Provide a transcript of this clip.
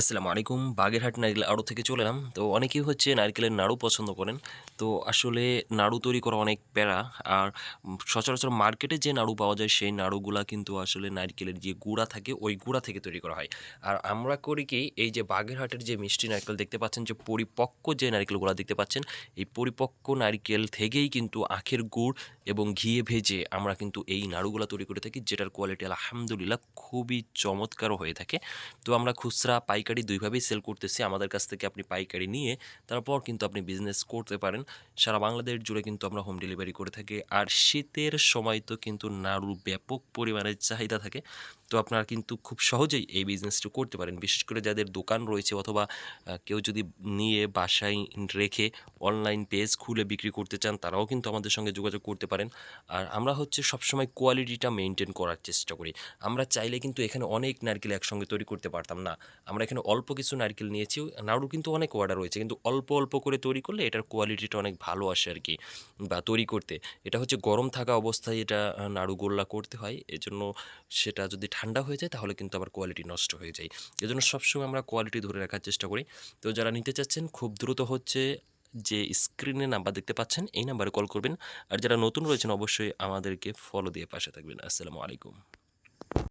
আসসালামু আলাইকুম। বাগেরহাট নারকেল আড়ু থেকে চলে এলাম। তো অনেকেই হচ্ছে নারকেলের নাড়ু পছন্দ করেন। তো আসলে নাড়ু তৈরি করা অনেক প্যারা। আর সচরাচর মার্কেটে যে নাড়ু পাওয়া যায়, সেই নাড়ুগুলা কিন্তু আসলে নারকেলের যে গুঁড়া থাকে, ওই গুঁড়া থেকে তৈরি করা হয়। আর আমরা করি কি, এই যে বাগেরহাটের যে মিষ্টি নারকেল দেখতে পাচ্ছেন, যে পরিপক্ক যে নারকেলগুলো দেখতে পাচ্ছেন, এই পরিপক্ক নারকেল থেকেই কিন্তু আখের গুড় এবং ঘিয়ে ভেজে আমরা কিন্তু এই নাড়ুগুলা তৈরি করে থাকি, যেটার কোয়ালিটি আলহামদুলিল্লাহ খুবই চমৎকার হয়ে থাকে। তো আমরা খুচরা পাইকারি দুইভাবেই সেল করতেছি। আমাদের কাছ থেকে আপনি পাইকারি নিয়ে তারপর কিন্তু আপনি বিজনেস করতে পারেন। সারা বাংলাদেশ জুড়ে কিন্তু আমরা হোম ডেলিভারি করে থাকি। আর শীতের সময় তো কিন্তু নাড়ুর ব্যাপক পরিমাণে চাহিদা থাকে। তো আপনারা কিন্তু খুব সহজেই এই বিজনেসটি করতে পারেন। বিশেষ করে যাদের দোকান রয়েছে অথবা কেউ যদি নিয়ে বাসায় রেখে অনলাইন পেজ খুলে বিক্রি করতে চান, তারাও কিন্তু আমাদের সঙ্গে যোগাযোগ করতে পারেন। আর আমরা হচ্ছে সবসময় কোয়ালিটিটা মেনটেন করার চেষ্টা করি। আমরা চাইলে কিন্তু এখানে অনেক নারকেল একসঙ্গে তৈরি করতে পারতাম। না, আমরা অল্প কিছু নারকেল নিয়েছি। নাড়ু কিন্তু অনেক অর্ডার রয়েছে। কিন্তু অল্প অল্প করে তৈরি করলে এটার কোয়ালিটিটা অনেক ভালো আসে আর কি, বা তৈরি করতে। এটা হচ্ছে গরম থাকা অবস্থায় এটা নাড়ু গোল্লা করতে হয়। এজন্য সেটা যদি ঠান্ডা হয়ে যায় তাহলে কিন্তু আবার কোয়ালিটি নষ্ট হয়ে যায়। এজন্য সবসময় আমরা কোয়ালিটি ধরে রাখার চেষ্টা করি। তো যারা নিতে চাচ্ছেন, খুব দ্রুত হচ্ছে যে স্ক্রিনে নাম্বার দেখতে পাচ্ছেন, এই নাম্বারে কল করবেন। আর যারা নতুন রয়েছেন, অবশ্যই আমাদেরকে ফলো দিয়ে পাশে থাকবেন। আসসালামু আলাইকুম।